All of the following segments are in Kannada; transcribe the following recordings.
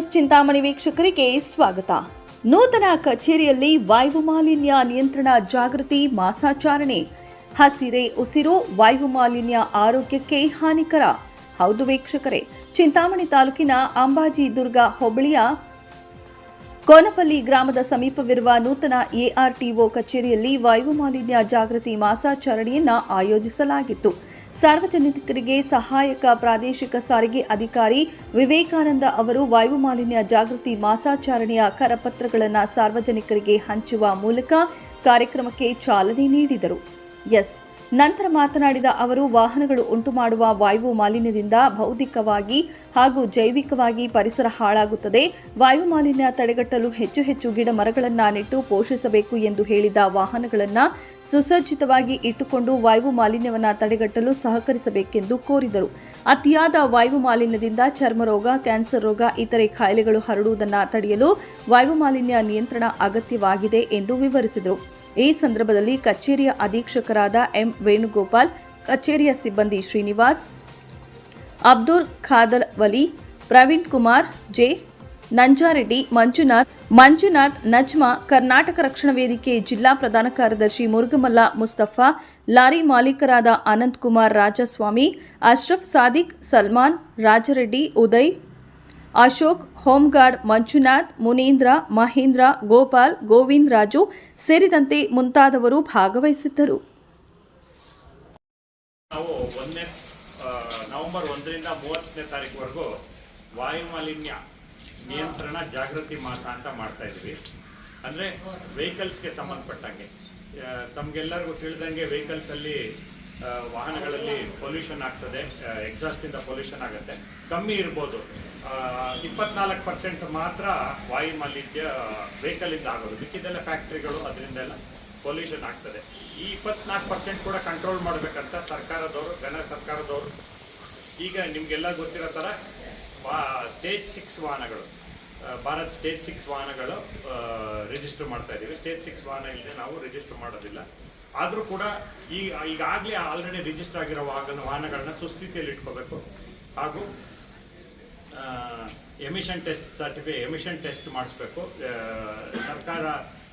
ನ್ಯೂಸ್ ಚಿಂತಾಮಣಿ ವೀಕ್ಷಕರಿಗೆ ಸ್ವಾಗತ. ನೂತನ ಕಚೇರಿಯಲ್ಲಿ ವಾಯು ಮಾಲಿನ್ಯ ನಿಯಂತ್ರಣ ಜಾಗೃತಿ, ಮಾಸಾಚಾರಣೆ. ಹಸಿರೆ ಉಸಿರು ವಾಯು ಮಾಲಿನ್ಯ ಆರೋಗ್ಯಕ್ಕೆ ಹಾನಿಕರ. ಹೌದು ವೀಕ್ಷಕರೇ, ಚಿಂತಾಮಣಿ ತಾಲೂಕಿನ ಅಂಬಾಜಿ ದುರ್ಗ ಹೋಬಳಿಯ ಕೋನಪಲ್ಲಿ ಗ್ರಾಮದ ಸಮೀಪವಿರುವ ನೂತನ ಎಆರ್ಟಿಒ ಕಚೇರಿಯಲ್ಲಿ ವಾಯು ಮಾಲಿನ್ಯ ಜಾಗೃತಿ ಮಾಸಾಚರಣೆಯನ್ನು ಆಯೋಜಿಸಲಾಗಿತ್ತು. ಸಾರ್ವಜನಿಕರಿಗೆ ಸಹಾಯಕ ಪ್ರಾದೇಶಿಕ ಸಾರಿಗೆ ಅಧಿಕಾರಿ ವಿವೇಕಾನಂದ ಅವರು ವಾಯು ಮಾಲಿನ್ಯ ಜಾಗೃತಿ ಮಾಸಾಚರಣೆಯ ಕರಪತ್ರಗಳನ್ನು ಸಾರ್ವಜನಿಕರಿಗೆ ಹಂಚುವ ಮೂಲಕ ಕಾರ್ಯಕ್ರಮಕ್ಕೆ ಚಾಲನೆ ನೀಡಿದರು. ಎಸ್. ನಂತರ ಮಾತನಾಡಿದ ಅವರು, ವಾಹನಗಳು ಉಂಟು ಮಾಡುವ ವಾಯು ಮಾಲಿನ್ಯದಿಂದ ಭೌತಿಕವಾಗಿ ಹಾಗೂ ಜೈವಿಕವಾಗಿ ಪರಿಸರ ಹಾಳಾಗುತ್ತದೆ. ವಾಯು ಮಾಲಿನ್ಯ ತಡೆಗಟ್ಟಲು ಹೆಚ್ಚು ಹೆಚ್ಚು ಗಿಡ ಮರಗಳನ್ನು ನೆಟ್ಟು ಪೋಷಿಸಬೇಕು ಎಂದು ಹೇಳಿದ ವಾಹನಗಳನ್ನು ಸುಸಜ್ಜಿತವಾಗಿ ಇಟ್ಟುಕೊಂಡು ವಾಯು ಮಾಲಿನ್ಯವನ್ನು ತಡೆಗಟ್ಟಲು ಸಹಕರಿಸಬೇಕೆಂದು ಕೋರಿದರು. ಅತಿಯಾದ ವಾಯು ಮಾಲಿನ್ಯದಿಂದ ಚರ್ಮ ರೋಗ, ಕ್ಯಾನ್ಸರ್ ರೋಗ, ಇತರೆ ಕಾಯಿಲೆಗಳು ಹರಡುವುದನ್ನು ತಡೆಯಲು ವಾಯು ಮಾಲಿನ್ಯ ನಿಯಂತ್ರಣ ಅಗತ್ಯವಾಗಿದೆ ಎಂದು ವಿವರಿಸಿದರು. ಈ ಸಂದರ್ಭದಲ್ಲಿ ಕಚೇರಿಯ ಅಧೀಕ್ಷಕರಾದ ಎಂ ವೇಣುಗೋಪಾಲ್, ಕಚೇರಿಯ ಸಿಬ್ಬಂದಿ ಶ್ರೀನಿವಾಸ್, ಅಬ್ದುಲ್ ಖಾದರ್ ವಲಿ, ಪ್ರವೀಣ್ ಕುಮಾರ್, ಜೆ ನಂಜಾರೆಡ್ಡಿ, ಮಂಜುನಾಥ್ ಮಂಜುನಾಥ್, ನಜ್ಮಾ, ಕರ್ನಾಟಕ ರಕ್ಷಣಾ ವೇದಿಕೆ ಜಿಲ್ಲಾ ಪ್ರಧಾನ ಕಾರ್ಯದರ್ಶಿ ಮುರುಗಮಲ್ಲ ಮುಸ್ತಫಾ, ಲಾರಿ ಮಾಲೀಕರಾದ ಅನಂತ್ ಕುಮಾರ್ ರಾಜಸ್ವಾಮಿ, ಅಶ್ರಫ್ ಸಾದಿಕ್, ಸಲ್ಮಾನ್, ರಾಜರೆಡ್ಡಿ, ಉದಯ್ ಅಶೋಕ್, ಹೋಮ್ಗಾರ್ಡ್, ಮಂಜುನಾಥ್, ಮುನೀಂದ್ರ, ಮಹೇಂದ್ರ, ಗೋಪಾಲ್, ಗೋವಿಂದ್ ರಾಜು ಸೇರಿದಂತೆ ಮುಂತಾದವರು ಭಾಗವಹಿಸಿದ್ದರು. ನಾವು ಒಂದನೇ ನವೆಂಬರ್ ಒಂದರಿಂದ ಮೂವತ್ತನೇ ತಾರೀಕುವರೆಗೂ ವಾಯು ಮಾಲಿನ್ಯ ನಿಯಂತ್ರಣ, ಜಾಗೃತಿ ಮಾಸ ಅಂತ ಮಾಡ್ತಾ ಇದ್ವಿ ಅಂದರೆ ವೆಹಿಕಲ್ಸ್ಗೆ ಸಂಬಂಧಪಟ್ಟಂಗೆ. ತಮಗೆಲ್ಲರಿಗೂ ತಮ್ಗೆಲ್ಲರಿಗೂ ತಿಳಿದಂಗೆ ವೆಹಿಕಲ್ಸಲ್ಲಿ ವಾಹನಗಳಲ್ಲಿ ಪೊಲ್ಯೂಷನ್ ಆಗ್ತದೆ ಎಕ್ಸಾಸ್ಟಿಂದ ಪೊಲ್ಯೂಷನ್ ಆಗುತ್ತೆ. ಕಮ್ಮಿ ಇರ್ಬೋದು. ಇಪ್ಪತ್ನಾಲ್ಕು ಪರ್ಸೆಂಟ್ ಮಾತ್ರ ವಾಯು ಮಾಲಿನ್ಯ ವೆಹಿಕಲಿಂದ ಆಗೋದು. ಮಿಕ್ಕಿದೆಲ್ಲ ಫ್ಯಾಕ್ಟ್ರಿಗಳು ಅದರಿಂದೆಲ್ಲ ಪೊಲ್ಯೂಷನ್ ಆಗ್ತದೆ. ಈ ಇಪ್ಪತ್ನಾಲ್ಕು ಪರ್ಸೆಂಟ್ ಕೂಡ ಕಂಟ್ರೋಲ್ ಮಾಡಬೇಕಂತ ಸರ್ಕಾರದವರು, ಘನ ಸರ್ಕಾರದವರು. ಈಗ ನಿಮಗೆಲ್ಲ ಗೊತ್ತಿರೋ ಥರ ಸ್ಟೇಜ್ ಸಿಕ್ಸ್ ವಾಹನಗಳು ಭಾರತ್ ಸ್ಟೇಜ್ ಸಿಕ್ಸ್ ವಾಹನಗಳು ರಿಜಿಸ್ಟರ್ ಮಾಡ್ತಾ ಇದ್ದೀವಿ. ಸ್ಟೇಜ್ ಸಿಕ್ಸ್ ವಾಹನ ಇಲ್ಲದೆ ನಾವು ರಿಜಿಸ್ಟರ್ ಮಾಡೋದಿಲ್ಲ. ಆದರೂ ಕೂಡ ಈ, ಈಗಾಗಲೇ ಆಲ್ರೆಡಿ ರಿಜಿಸ್ಟರ್ ಆಗಿರೋ ವಾಹನ, ವಾಹನಗಳನ್ನ ಸುಸ್ಥಿತಿಯಲ್ಲಿ ಇಟ್ಕೋಬೇಕು. ಹಾಗೂ emission test certify emission test ಮಾಡಿಸ್ಬೇಕು. ಸರ್ಕಾರ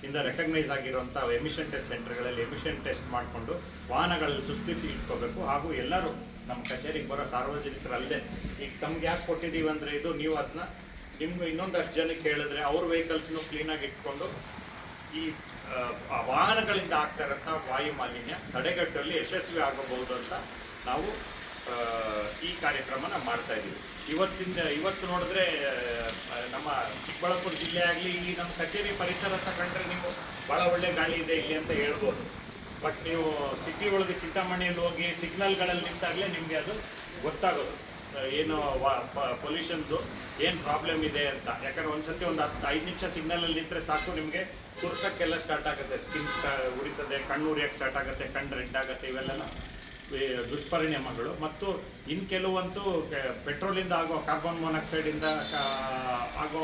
ಇಂದ ರೆಕಗ್ನೈಸ್ ಆಗಿರುವಂಥ ಎಮಿಷನ್ ಟೆಸ್ಟ್ ಸೆಂಟರ್ಗಳಲ್ಲಿ ಎಮಿಷನ್ ಟೆಸ್ಟ್ ಮಾಡಿಕೊಂಡು ವಾಹನಗಳಲ್ಲಿ ಸುಸ್ಥಿತಿ ಇಟ್ಕೋಬೇಕು. ಹಾಗೂ ಎಲ್ಲರೂ ನಮ್ಮ ಕಚೇರಿಗೆ ಬರೋ ಸಾರ್ವಜನಿಕರಲ್ಲದೆ ಈಗ ತಮ್ಗೆ ಯಾಕೆ ಕೊಟ್ಟಿದ್ದೀವಿ ಅಂದರೆ ಇದು, ನೀವು ಅದನ್ನ ನಿಮ್ಗೆ ಇನ್ನೊಂದಷ್ಟು ಜನಕ್ಕೆ ಹೇಳಿದ್ರೆ ಅವ್ರ ವೆಹಿಕಲ್ಸ್ನು ಕ್ಲೀನಾಗಿ ಇಟ್ಕೊಂಡು ಈ ವಾಹನಗಳಿಂದ ಆಗ್ತಾ ಇರೋಂಥ ವಾಯು ಮಾಲಿನ್ಯ ತಡೆಗಟ್ಟಲ್ಲಿ ಯಶಸ್ವಿ ಆಗಬಹುದು ಅಂತ ನಾವು ಈ ಕಾರ್ಯಕ್ರಮನ ಮಾಡ್ತಾ ಇದ್ದೀವಿ. ಇವತ್ತಿನ ಇವತ್ತು ನೋಡಿದ್ರೆ ನಮ್ಮ ಚಿಕ್ಕಬಳ್ಳಾಪುರ ಜಿಲ್ಲೆ ಆಗಲಿ, ಈ ನಮ್ಮ ಕಚೇರಿ ಪರಿಸರ ತಗೊಂಡ್ರೆ ನೀವು ಭಾಳ ಒಳ್ಳೆ ಗಾಳಿ ಇದೆ ಇಲ್ಲಿ ಅಂತ ಹೇಳ್ಬೋದು. ಬಟ್ ನೀವು ಸಿಟಿ ಒಳಗೆ ಚಿಂತಾಮಣಿಯಲ್ಲಿ ಹೋಗಿ ಸಿಗ್ನಲ್ಗಳಲ್ಲಿ ನಿಂತಾಗಲೇ ನಿಮಗೆ ಅದು ಗೊತ್ತಾಗೋದು. ಏನು ಏನು ಪೊಲ್ಯೂಷನ್ದು ಏನು ಪ್ರಾಬ್ಲಮ್ ಇದೆ ಅಂತ. ಯಾಕಂದ್ರೆ ಒಂದ್ಸತಿ ಒಂದು ಹತ್ತು ಐದು ನಿಮಿಷ ಸಿಗ್ನಲಲ್ಲಿ ನಿಂತರೆ ಸಾಕು ನಿಮಗೆ ತುರ್ಸಕ್ಕೆಲ್ಲ ಸ್ಟಾರ್ಟ್ ಆಗುತ್ತೆ. ಸ್ಕಿನ್ ಉರಿತದೆ, ಕಣ್ಣು ಉರಿಯಕ್ಕೆ ಸ್ಟಾರ್ಟ್ ಆಗುತ್ತೆ, ಕಣ್ಣು ರೆಡ್ ಆಗುತ್ತೆ ಇವೆಲ್ಲ ವಿ- ದುಷ್ಪರಿಣಾಮಗಳು ಮತ್ತು ಇನ್ನು ಕೆಲವಂತೂ ಪೆಟ್ರೋಲಿಂದ ಆಗೋ ಕಾರ್ಬನ್ ಮೊನಾಕ್ಸೈಡಿಂದ ಆಗೋ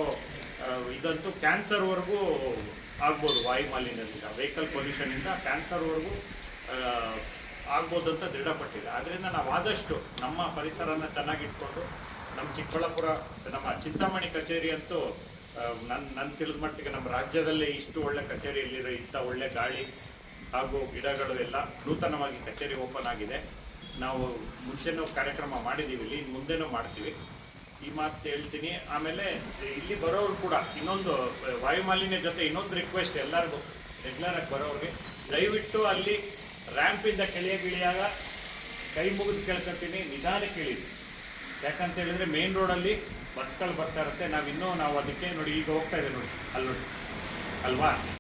ಇದಂತೂ ಕ್ಯಾನ್ಸರ್ವರೆಗೂ ಆಗ್ಬೋದು ವಾಯು ಮಾಲಿನ್ಯದಿಂದ. ವೆಹಿಕಲ್ ಪೊಲ್ಯೂಷನಿಂದ ಕ್ಯಾನ್ಸರ್ವರೆಗೂ ಆಗ್ಬೋದು ಅಂತ ದೃಢಪಟ್ಟಿದೆ. ಆದ್ದರಿಂದ ನಾವು ಆದಷ್ಟು ನಮ್ಮ ಪರಿಸರನ ಚೆನ್ನಾಗಿಟ್ಕೊಂಡು, ನಮ್ಮ ಚಿಕ್ಕಬಳ್ಳಾಪುರ, ನಮ್ಮ ಚಿಂತಾಮಣಿ ಕಚೇರಿ ಅಂತೂ ನನ್ನ ನನ್ನ ತಿಳಿದ ಮಟ್ಟಿಗೆ ನಮ್ಮ ರಾಜ್ಯದಲ್ಲೇ ಇಷ್ಟು ಒಳ್ಳೆ ಕಚೇರಿಯಲ್ಲಿರೋ ಇಂಥ ಒಳ್ಳೆ ಗಾಳಿ ಹಾಗೂ ಗಿಡಗಳು ಎಲ್ಲ ನೂತನವಾಗಿ ಕಚೇರಿ ಓಪನ್ ಆಗಿದೆ. ನಾವು ಮುಂಚೆನೂ ಕಾರ್ಯಕ್ರಮ ಮಾಡಿದ್ದೀವಿ ಇಲ್ಲಿ ಮುಂದೆನೂ ಮಾಡ್ತೀವಿ. ಈ ಮಾತು ಹೇಳ್ತೀನಿ, ಆಮೇಲೆ ಇಲ್ಲಿ ಬರೋರು ಕೂಡ ಇನ್ನೊಂದು, ವಾಯುಮಾಲಿನ್ಯ ಮಾಲಿನ್ಯ ಜೊತೆ ಇನ್ನೊಂದು ರಿಕ್ವೆಸ್ಟ್ ಎಲ್ಲರಿಗೂ ರೆಗ್ಯುಲರ್ ಆಗಿ ಬರೋರಿಗೆ, ದಯವಿಟ್ಟು ಅಲ್ಲಿ ರ್ಯಾಂಪಿಂದ ಕೆಳಗೆ ಗಿಳಿಯಾಗ ಕೈ ಮುಗಿದು ಕೇಳ್ಕೊತೀನಿ ನಿಧಾನ ಕೇಳಿದ್ವಿ ಯಾಕಂತ ಹೇಳಿದ್ರೆ ಮೇನ್ ರೋಡಲ್ಲಿ ಬಸ್ಗಳು ಬರ್ತಾ ಇರುತ್ತೆ. ನಾವು ಇನ್ನೂ ನಾವು ಅದಕ್ಕೆ ನೋಡಿ, ಈಗ ಹೋಗ್ತಾ ಇದೆ ನೋಡಿ, ಅಲ್ಲಿ ನೋಡಿ. ಅಲ್ವಾ?